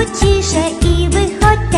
Потіше і виходь.